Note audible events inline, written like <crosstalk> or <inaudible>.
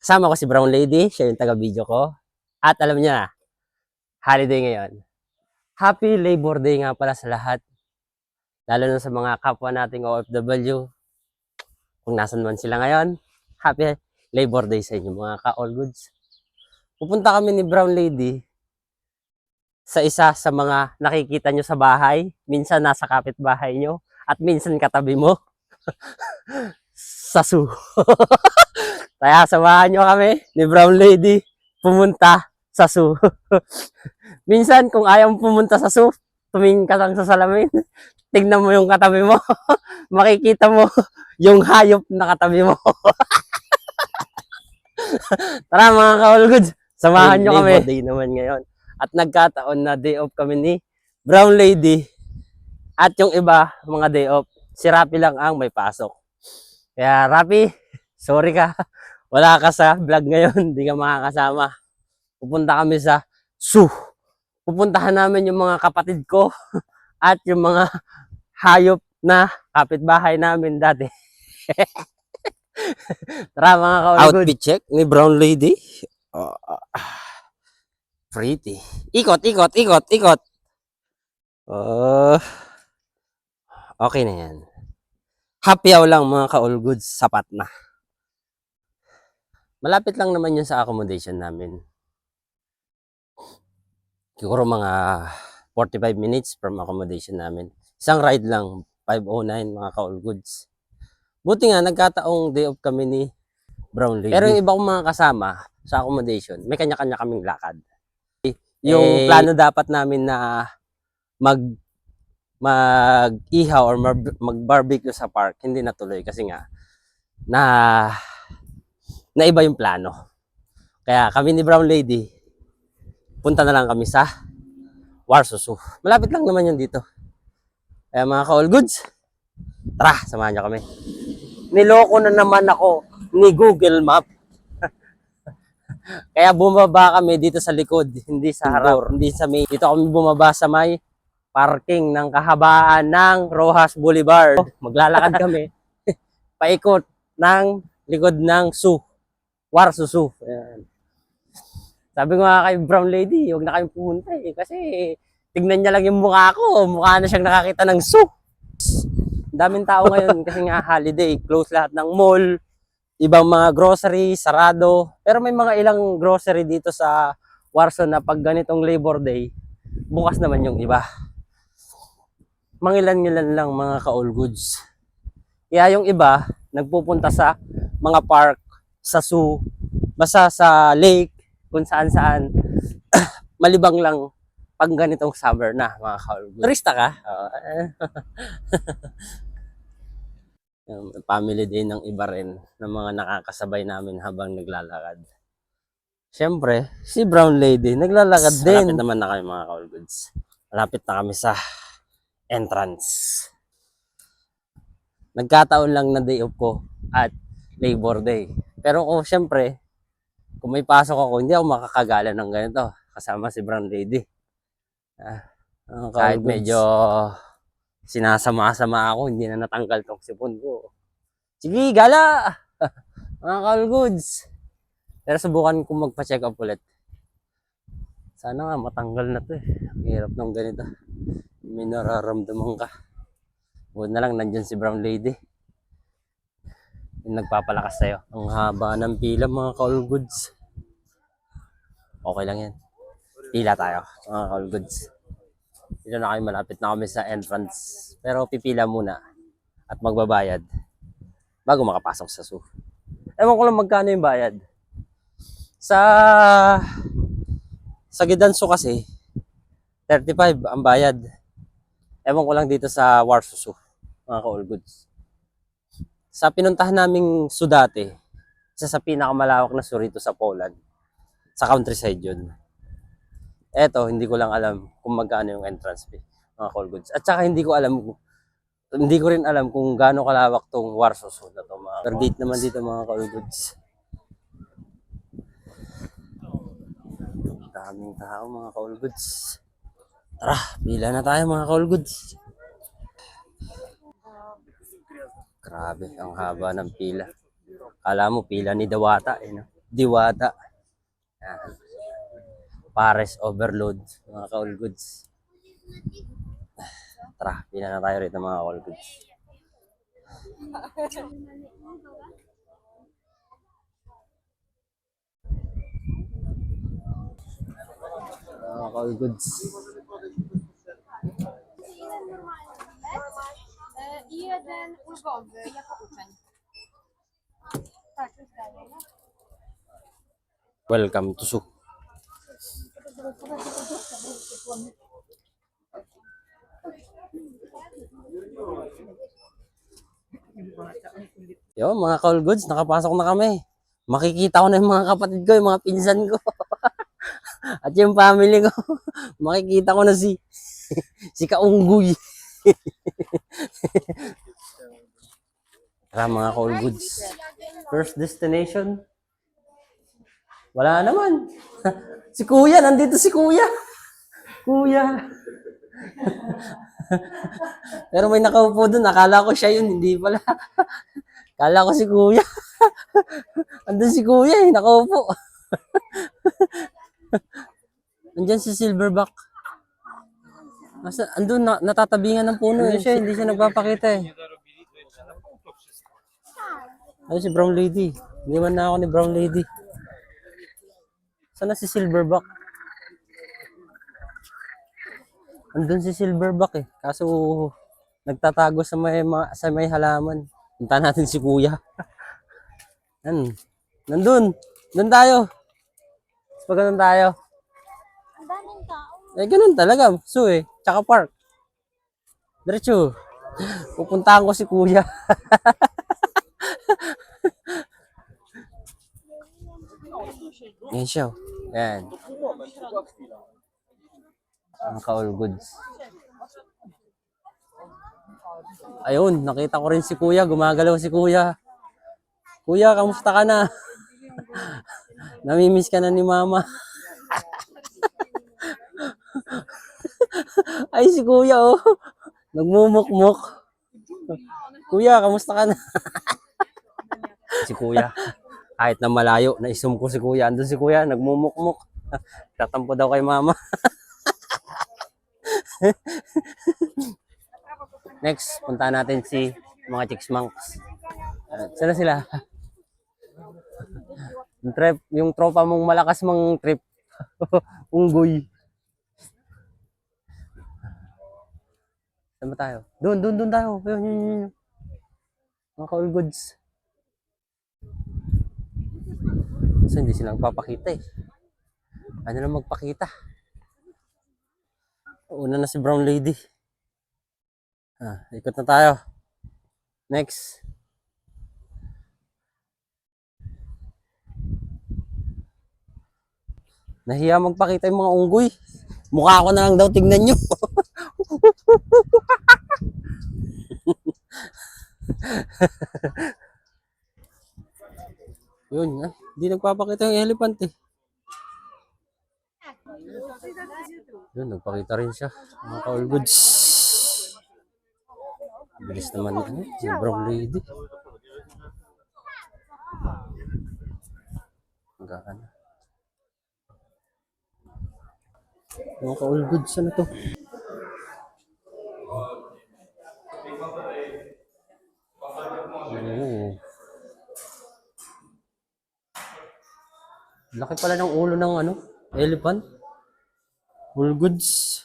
Kasama ko si Brown Lady, siya yung taga-video ko. At alam niya, holiday ngayon. Happy Labor Day nga pala sa lahat. Lalo na sa mga kapwa nating OFW. Kung nasan man sila ngayon, happy Labor Day sa inyo mga ka-all goods. Pupunta kami ni Brown Lady sa isa sa mga nakikita nyo sa bahay. Minsan nasa kapitbahay nyo at minsan katabi mo. <laughs> sa zoo. <laughs> Kaya samahan nyo kami ni Brown Lady pumunta sa zoo. <laughs> minsan kung ayaw mo pumunta sa zoo, tumingin ka lang sa salamin. <laughs> Tignan mo yung katabi mo. <laughs> Makikita mo yung hayop na katabi mo. Tara mga ka-all goods, samahan nyo kami. Day naman ngayon. At nagkataon na day off kami ni Brown Lady. At yung iba, mga day off, si Rapi lang ang may pasok. Kaya Rapi, sorry ka. Wala ka sa vlog ngayon, <laughs> hindi ka makakasama. Pupunta kami sa zoo. Pupuntahan namin yung mga kapatid ko <laughs> at yung mga hayop na kapitbahay namin dati. <laughs> Tara mga ka Outfit check ni Brown Lady. Ah, pretty. Ikot, ikot, ikot, ikot. Oh. okay na yan. Happy lang mga ka-all goods. Sapat na. Malapit lang naman yun sa accommodation namin. Siguro mga 45 minutes from accommodation namin. Isang ride lang, 509 mga ka-all goods. Buti nga, nagkataong day off kami ni Brown Lady. Pero yung iba kong mga kasama sa accommodation, may kanya-kanya kaming lakad. Yung Eh, plano dapat namin na mag mag-ihaw or mag-barbecue sa park, hindi natuloy kasi nga na naiba yung plano. Kaya kami ni Brown Lady, punta na lang kami sa Warsusu. Malapit lang naman yun dito. Kaya mga ka-all goods, tara, samahan niyo kami. Niloko na naman ako ni Google Map. <laughs> Kaya bumaba kami dito sa likod, hindi sa harap, hindi sa may. Dito kami bumaba sa may parking ng kahabaan ng Rojas Boulevard. Maglalakad kami <laughs> paikot ng likod ng Su. Warsusu. Ayan. Sabi ko nga kay Brown Lady, huwag na kayong pumunta eh. Kasi tignan niya lang yung mukha ko. Mukha na siyang nakakita ng Su. Daming tao ngayon <laughs> kasi nga holiday. Close lahat ng mall. Ibang mga grocery, sarado. Pero may mga ilang grocery dito sa Warsaw na pag ganitong Labor Day, bukas naman yung iba. Mangilan-ngilan lang mga ka-all goods. Kaya yung iba, nagpupunta sa mga park, sa zoo, basta sa lake, kung saan-saan. <clears throat> Malibang lang pag ganitong summer na, mga ka-all goods. Turista ka? <laughs> Family day ng iba rin, ng mga nakakasabay namin habang naglalakad. Siyempre, si Brown Lady, naglalakad din. Malapit naman na kami mga goods. Malapit na kami sa entrance. Nagkataon lang na day off ko at Labor Day. Pero kung siyempre, kung may pasok ako, hindi ako makakagala ng ganito. Kasama si Brown Lady. Ah, mga kahit medyo sinasama-sama ako, hindi na natanggal tong sipon ko. Sige, gala! <laughs> mga call goods. Pero subukan kong magpa-check up ulit. Sana nga matanggal na to eh. Ang hirap ng ganito. May nararamdaman ka. Buwan na lang, nandyan si Brown Lady. Nagpapalakas sa'yo. Ang haba ng pila mga call goods. Okay lang yan. Pila tayo, mga call goods. Dito na kami malapit na kami sa entrance. Pero pipila muna at magbabayad bago makapasok sa zoo. Ewan ko lang magkano yung bayad. Sa sa Gidanso kasi 35 ang bayad. Ewan ko lang dito sa Warsaw Zoo, mga ka-all goods. Sa pinuntahan naming dati, isa sa pinakamalawak na zoo rito sa Poland. Sa countryside yun. Eto, hindi ko lang alam kung magkano yung entrance fee, mga call goods. At saka hindi ko alam, hindi ko rin alam kung gaano kalawak tong Warsaw Zoo na to. Mga, per gate naman dito mga call goods. Daming tao mga call goods. Tara, pila na tayo mga call goods. Grabe, ang haba ng pila. Kala mo pila ni Dawata eh, no? Diwata. Yan. Pares overload, mga ka-all goods. Tara, pila na tayo rito mga ka-all goods. Mga ka-all goods. I jeden ulgowy jako uczeń. Tak, już dalej. Welcome to Su. Yo, mga call goods, nakapasok na kami. Makikita ko na yung mga kapatid ko, yung mga pinsan ko. <laughs> At yung family ko. <laughs> Makikita ko na si <laughs> si Kaunggoy. <laughs> Tara mga call goods. First destination. Wala naman. <laughs> si Kuya, nandito si Kuya. <laughs> Kuya. Pero may nakaupo doon. Akala ko siya yun. Hindi pala. Akala ko si Kuya. Andun si Kuya eh. Nakaupo. Andyan si Silverback. Nasa, andun, na, natatabingan ng puno eh. Siya, hindi siya nagpapakita eh. Ayun si Brown Lady. Iniwan na ako ni Brown Lady. Sana si Silverback? Andun si Silverback eh. Kaso nagtatago sa may ma- sa may halaman. Punta natin si Kuya. <laughs> Yan. Nandun. Nandun tayo. Mas pag ganun tayo. Ang daming tao. Eh, ganun talaga. So eh. Tsaka park. Diretso. Pupuntahan ko si Kuya. <laughs> Yan siya. oh. Yan. Ang ka-all goods. Ayun, nakita ko rin si Kuya. Gumagalaw si Kuya. Kuya, kamusta ka na? <laughs> Namimiss ka na ni Mama. <laughs> Ay, si Kuya, oh. <laughs> Nagmumukmuk. Kuya, kamusta ka na? <laughs> si Kuya. Kahit na malayo, naisum ko si Kuya. Andun si Kuya, nagmumukmuk. <laughs> Tatampo daw kay Mama. Next, punta natin si mga chicks monks. Uh, saan na sila? yung trip, yung tropa mong malakas mang trip. Unggoy. Saan tayo? Doon, doon, doon tayo. Yun, yun, yun. Mga ka-all goods. Kasi hindi sila nagpapakita eh. Ano na magpakita? Una na si Brown Lady. Ah, ikot na tayo. Next. Nahiya magpakita yung mga unggoy. Mukha ko na lang daw tignan nyo. <laughs> <laughs> Yun, ah, hindi nagpapakita yung elephant eh. Yun, nagpakita rin siya. Mga ka-all goods. Bilis naman ano, yung brown lady. Hanggaan na. Mga ka-all goods, ano to? Laki pala ng ulo ng ano, elephant. All goods.